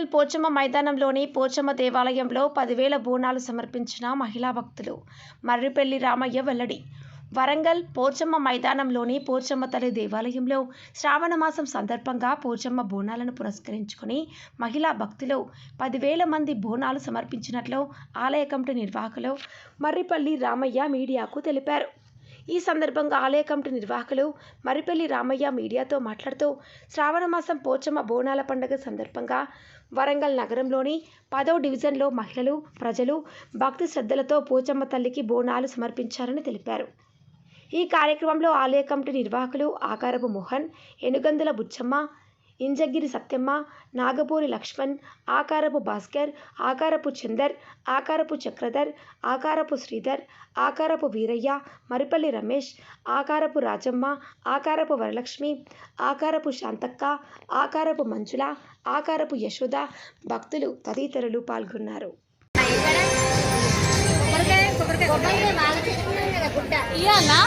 వరంగల్ పోచమ్మ మైదానంలోని పోచమ్మ దేవాలయంలో పదివేల బోనాలు సమర్పించిన మహిళా భక్తులు. మర్రిపల్లి రామయ్య వెల్లడి. వరంగల్ పోచమ్మ మైదానంలోని పోచమ్మ తల్లి దేవాలయంలో శ్రావణ మాసం సందర్భంగా పోచమ్మ బోనాలను పురస్కరించుకుని మహిళా భక్తులు పదివేల మంది బోనాలు సమర్పించినట్లు ఆలయ కమిటీ నిర్వాహకులు మర్రిపల్లి రామయ్య మీడియాకు తెలిపారు. ఈ సందర్భంగా ఆలయ కమిటీ నిర్వాహకులు మరిపల్లి రామయ్య మీడియాతో మాట్లాడుతూ శ్రావణ మాసం పోచమ్మ బోనాల పండుగ సందర్భంగా వరంగల్ నగరంలోని పదో డివిజన్లో మహిళలు ప్రజలు భక్తి శ్రద్ధలతో పోచమ్మ తల్లికి బోనాలు సమర్పించారని తెలిపారు. ఈ కార్యక్రమంలో ఆలయ కమిటీ నిర్వాహకులు ఆకారపు మోహన్ ఎనుగందుల బుచ్చమ్మ ఇంజగిరి సత్యమ్మ నాగపూరి లక్ష్మణ్ ఆకారపు భాస్కర్ ఆకారపు చందర్ ఆకారపు చక్రధర్ ఆకారపు శ్రీధర్ ఆకారపు వీరయ్య మరిపల్లి రమేష్ ఆకారపు రాజమ్మ ఆకారపు వరలక్ష్మి ఆకారపు శాంతక్క ఆకారపు మంజుల ఆకారపు యశోద భక్తులు తదితరులు పాల్గొన్నారు. ఇయ్యాలా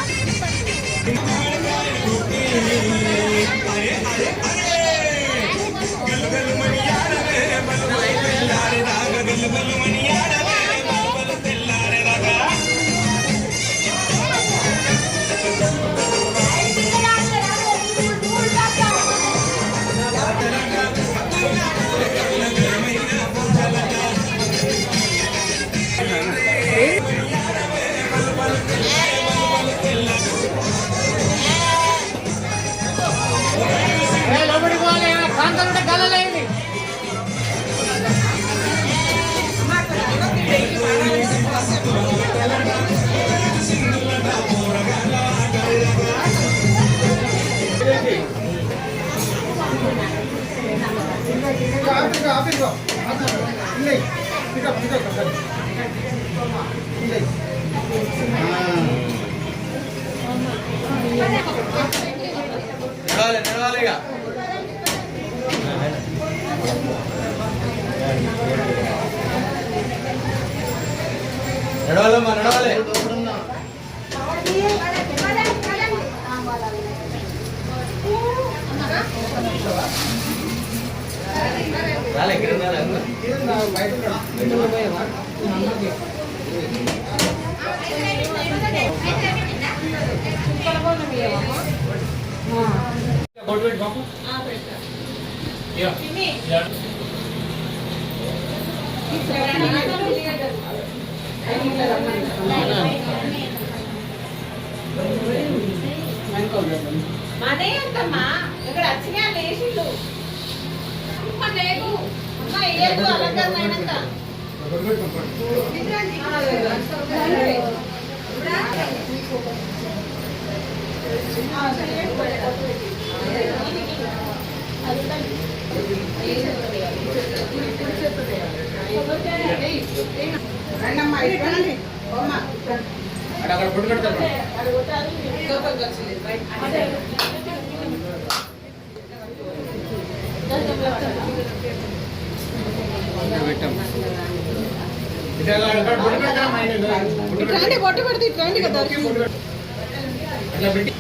ピカピカかかる。మాదే అంతమ్మా ఇక్కడ వచ్చినా లేచిండు అమ్మ లేదు అమ్మ వేయదు అలంకరణ అయినాక అక్కడ అక్కడ ఫుడ్ పెడతారు పెట్టాం ఇట్లా అక్కడ ఫుడ్ పెడతాం ఫుడ్ ఇట్లాంటి బొట్టు పెడితే ఇట్లాంటి కదా. పెట్టి.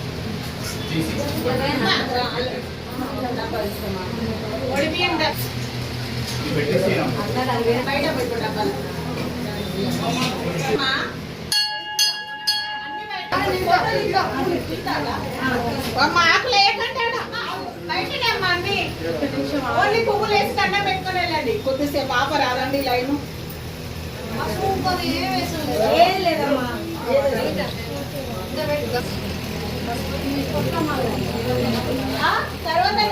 బయట పెట్టుకుంటా మాకు ఓన్లీ పువ్వులు వేసి దండం పెట్టుకొని వెళ్ళండి. కొద్దిసేపు పాప రాదండి లైన్. ఏం లేదమ్మా. తర్వాత.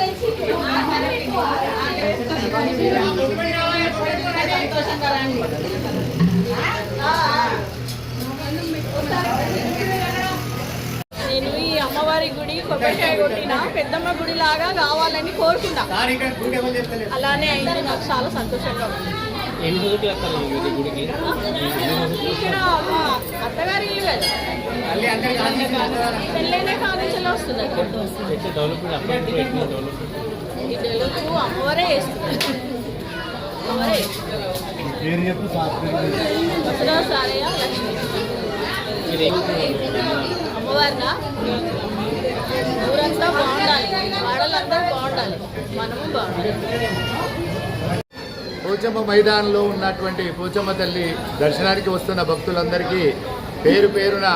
నేను ఈ అమ్మవారి గుడి కొబ్బరికాయ కొట్టిన పెద్దమ్మ గుడి లాగా కావాలని కోరుకున్నా అలానే అయింది నాకు చాలా సంతోషంగా ఉంది. ఇక్కడ మా అత్తగారి ఇల్లు కదా పెళ్ళైన కాలేజీలో వస్తుంది ఈ అమ్మవారే వేస్తుంది అమ్మవారే సారయ్య లక్ష్మి. అమ్మవారినా ఊరంతా బాగుండాలి. వాడలందరూ బాగుండాలి. మనము బాగుండాలి. పోచమ్మ మైదానంలో ఉన్నటువంటి పోచమ్మ తల్లి దర్శనానికి వస్తున్న భక్తులందరికీ పేరు పేరున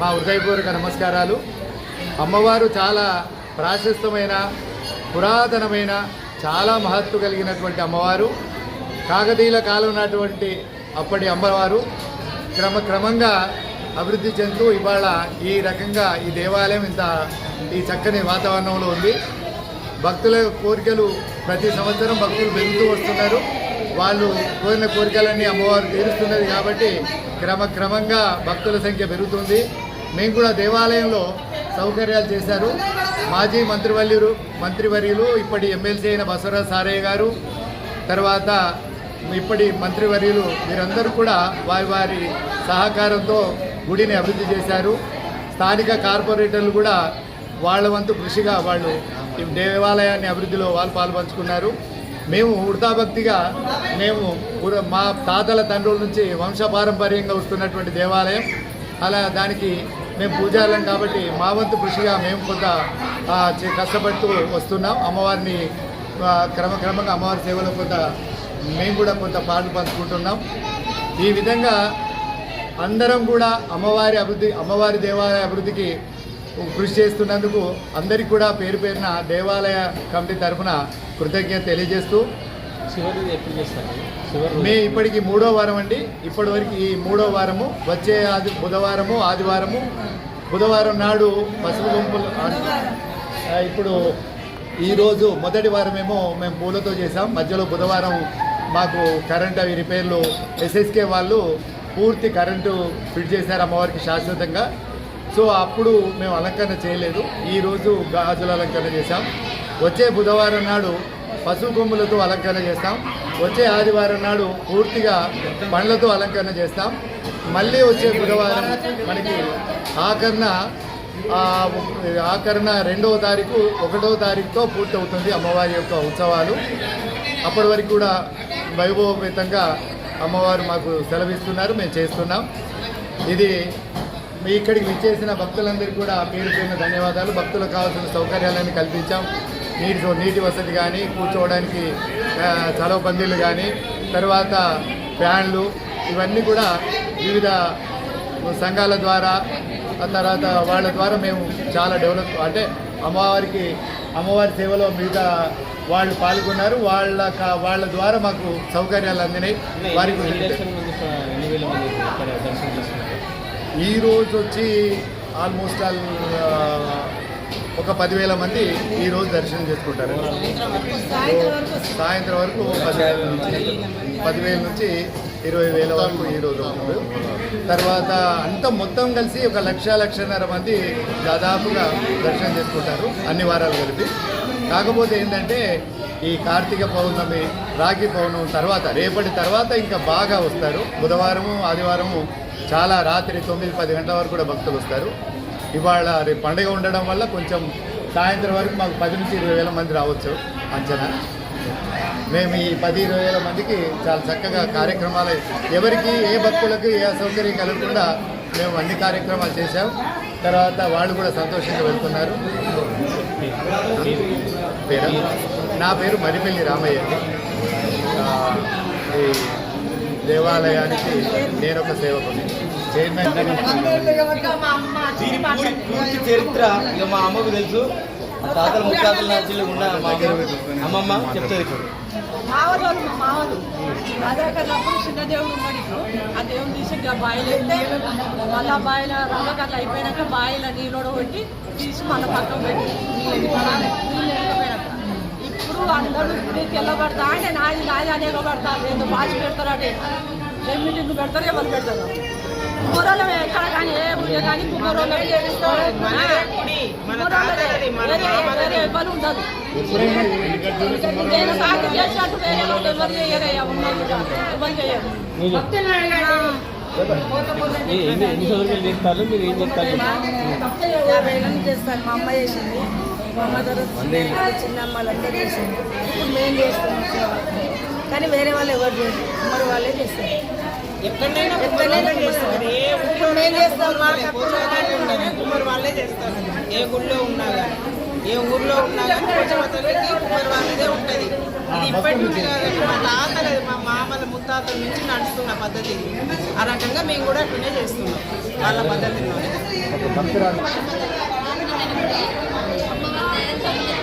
మా హృదయపూర్వక నమస్కారాలు. అమ్మవారు చాలా ప్రాశస్తమైన పురాతనమైన చాలా మహత్తు కలిగినటువంటి అమ్మవారు. కాకతీయుల కాలం ఉన్నటువంటి అప్పటి అమ్మవారు. క్రమక్రమంగా అభివృద్ధి చెందుతూ ఇవాళ ఈ రకంగా ఈ దేవాలయం ఇంత ఈ చక్కని వాతావరణంలో ఉంది. భక్తుల కోరికలు ప్రతి సంవత్సరం భక్తులు పెరుగుతూ వస్తున్నారు. వాళ్ళు కోరిన కోరికలన్నీ అమ్మవారు తీరుస్తున్నది కాబట్టి క్రమక్రమంగా భక్తుల సంఖ్య పెరుగుతుంది. మేము కూడా దేవాలయంలో సౌకర్యాలు చేశారు. మాజీ మంత్రివర్యులు మంత్రివర్యులు ఇప్పటి ఎమ్మెల్సీ అయిన బసవరాజ్ సారయ్య గారు తర్వాత ఇప్పటి మంత్రివర్యులు వీరందరూ కూడా వారి వారి సహకారంతో గుడిని అభివృద్ధి చేశారు. స్థానిక కార్పొరేటర్లు కూడా వాళ్ళ వంతు కృషిగా వాళ్ళు ఈ దేవాలయాన్ని అభివృద్ధిలో వాళ్ళు పాల్పంచుకున్నారు. మేము వృతాభక్తిగా మేము మా తాతల తండ్రుల నుంచి వంశపారంపర్యంగా వస్తున్నటువంటి దేవాలయం. అలా దానికి మేము పూజారులం కాబట్టి మా వంతు కృషిగా మేము కొంత కష్టపడుతూ వస్తున్నాం. అమ్మవారిని క్రమక్రమంగా అమ్మవారి సేవలో కొంత మేము కూడా కొంత పాటలు పంచుకుంటున్నాం. ఈ విధంగా అందరం కూడా అమ్మవారి అభివృద్ధి అమ్మవారి దేవాలయ అభివృద్ధికి కృషి చేస్తున్నందుకు అందరికీ కూడా పేరు పేరున దేవాలయ కమిటీ తరఫున కృతజ్ఞత తెలియజేస్తూ మే ఇప్పటికి మూడో వారం అండి. ఇప్పటి వరకు ఈ మూడో వారము వచ్చే ఆది బుధవారము ఆదివారము బుధవారం నాడు పసుపు గుంపులు ఇప్పుడు ఈరోజు మొదటి వారమేమో మేము పూలతో చేసాం మధ్యలో బుధవారం మాకు కరెంట్ అవి రిపేర్లు ఎస్ఎస్కే వాళ్ళు పూర్తి కరెంటు ఫిట్ చేశారు అమ్మవారికి శాశ్వతంగా. సో అప్పుడు మేము అలంకరణ చేయలేదు. ఈరోజు గాజుల అలంకరణ చేశాం. వచ్చే బుధవారం నాడు పశువు కొమ్ములతో అలంకరణ చేస్తాం. వచ్చే ఆదివారం నాడు పూర్తిగా పండ్లతో అలంకరణ చేస్తాం. మళ్ళీ వచ్చే బుధవారం మనకి ఆకరణ ఆ, ఆకరణ రెండవ తారీఖు ఒకటో తారీఖుతో పూర్తవుతుంది అమ్మవారి యొక్క ఉత్సవాలు. అప్పటి వరకు కూడా వైభవపేతంగా అమ్మవారు మాకు సెలవిస్తున్నారు మేము చేస్తున్నాం. ఇది మీ ఇక్కడికి విచ్చేసిన భక్తులందరికీ కూడా పేరు పేరున ధన్యవాదాలు. భక్తులకు కావాల్సిన సౌకర్యాలన్నీ కల్పించాం. నీటి నీటి వసతి కానీ కూర్చోవడానికి చలవ పందిళ్ళు కానీ తర్వాత ఫ్యాన్లు ఇవన్నీ కూడా వివిధ సంఘాల ద్వారా ఆ తర్వాత వాళ్ళ ద్వారా మేము చాలా డెవలప్ అంటే అమ్మవారికి అమ్మవారి సేవలో మిగతా వాళ్ళు పాల్గొన్నారు. వాళ్ళ వాళ్ళ ద్వారా మాకు సౌకర్యాలు అందినాయి. వారికి ఎన్ని లక్షల మంది ఎన్ని వేల మంది ఇక్కడ దర్శనం చేసుకుంటారు ఈ రోజు వచ్చి ఆల్మోస్ట్ ఆల్ ఒక పదివేల మంది ఈ రోజు దర్శనం చేసుకుంటారు. సాయంత్రం వరకు పదివేల నుంచి పదివేల నుంచి ఇరవై వేల వరకు ఈ రోజు ఉంటుంది తర్వాత అంతా మొత్తం కలిసి ఒక లక్ష లక్షన్నర మంది దాదాపుగా దర్శనం చేసుకుంటారు. అన్ని వారాలు కలిపి. కాకపోతే ఏంటంటే ఈ కార్తీక పౌర్ణమి రాఖీ పౌర్ణమి తర్వాత రేపటి తర్వాత ఇంకా బాగా వస్తారు. బుధవారము ఆదివారము చాలా రాత్రి తొమ్మిది పది గంటల వరకు కూడా భక్తులు వస్తారు. ఇవాళ రేపు పండుగ ఉండడం వల్ల కొంచెం సాయంత్రం వరకు మాకు పది నుంచి ఇరవై వేల మంది రావచ్చు అంచనా. మేము ఈ పది ఇరవై వేల మందికి చాలా చక్కగా కార్యక్రమాలు ఎవరికి ఏ భక్తులకు ఏ అసౌకర్యం కలగకుండా మేము అన్ని కార్యక్రమాలు చేశాం. తర్వాత వాళ్ళు కూడా సంతోషంగా వెళ్తున్నారు. పేరు? నా పేరు మరిపల్లి రామయ్య ఈ దేవాలయానికి నేను ఒక సేవకుని. చైర్మన్ పూర్తి చరిత్ర ఇక మా అమ్మకు తెలుసు. తాతల ముత్తాతల నుంచి ఉన్న మా అమ్మ. అమ్మమ్మ చెప్తుంది ఇప్పుడు. రాజాకర్లప్పుడు చిన్న దేవుడు ఉన్నాడు ఇప్పుడు ఆ దేవుడు తీసి ఇంకా బాయిలో మళ్ళీ ఆ బాయిల రంగకట్ల అయిపోయినాక బాయిల నీళ్ళు కొట్టి తీసి మళ్ళీ పక్కన పెట్టి నీళ్ళు నీళ్ళు అందరూ నీకు వెళ్ళబడతా అంటే నాది నాది అనే పడతారు ఏందో బాచి పెడతారంటే రెమ్మిటింగ్ పెడతారు? ఎవరు పెడతారు? కుమ్మరోళ్ళు ఎక్కడ కానీ ఏ ఊళ్ళో కానీ ఇబ్బంది ఉండదు. నేను సాగు చేసినట్టు వేరే వాళ్ళు ఎవరు చేయరయ్యా ఉన్నది ఎవరు చేయరు? ఏ- ఎన్ని చేస్తారు? మీరు ఏం చెప్తారు యాభై ఏళ్ళని చేస్తాను మా అమ్మ చేసింది. మా అమ్మ తర్వాత చిన్న అమ్మాలంతా చేసింది ఇప్పుడు మేము చేస్తున్నాం. కానీ వేరే వాళ్ళు ఎవరు చేయరు. మరి వాళ్ళే చేస్తారు. ఎక్కడైనా ఎక్కడైనా చేస్తారు. ఇప్పుడు మేము చేస్తాం కుమ్మరి వాళ్ళే చేస్తారు. ఏ గుళ్ళో ఉన్నా కానీ ఏ ఊర్లో ఉన్నా కానీ తల్లికి కుమ్మరి అనేదే ఉంటుంది. ఇది ఇప్పటి నుంచి కాదండి మా తాతలు మా మామల ముత్తాతల నుంచి నడుస్తున్న పద్ధతి ఆ రకంగా మేము కూడా అట్లనే చేస్తున్నాం. వాళ్ళ పద్ధతిలో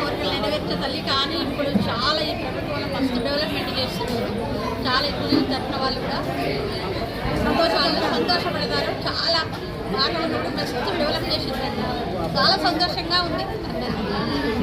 కోరికలు నెరవేర్చే తల్లి కానీ ఇప్పుడు చాలా ఈ ప్రభుత్వంలో మస్తు డెవలప్మెంట్ చేస్తున్నారు. చాలా ఎక్కువ తరఫున వాళ్ళు కూడా సంతోషాలు సంతోషపడతారు. చాలా బాగా కూడా మస్తు డెవలప్ చేసిందండి చాలా సంతోషంగా ఉంది.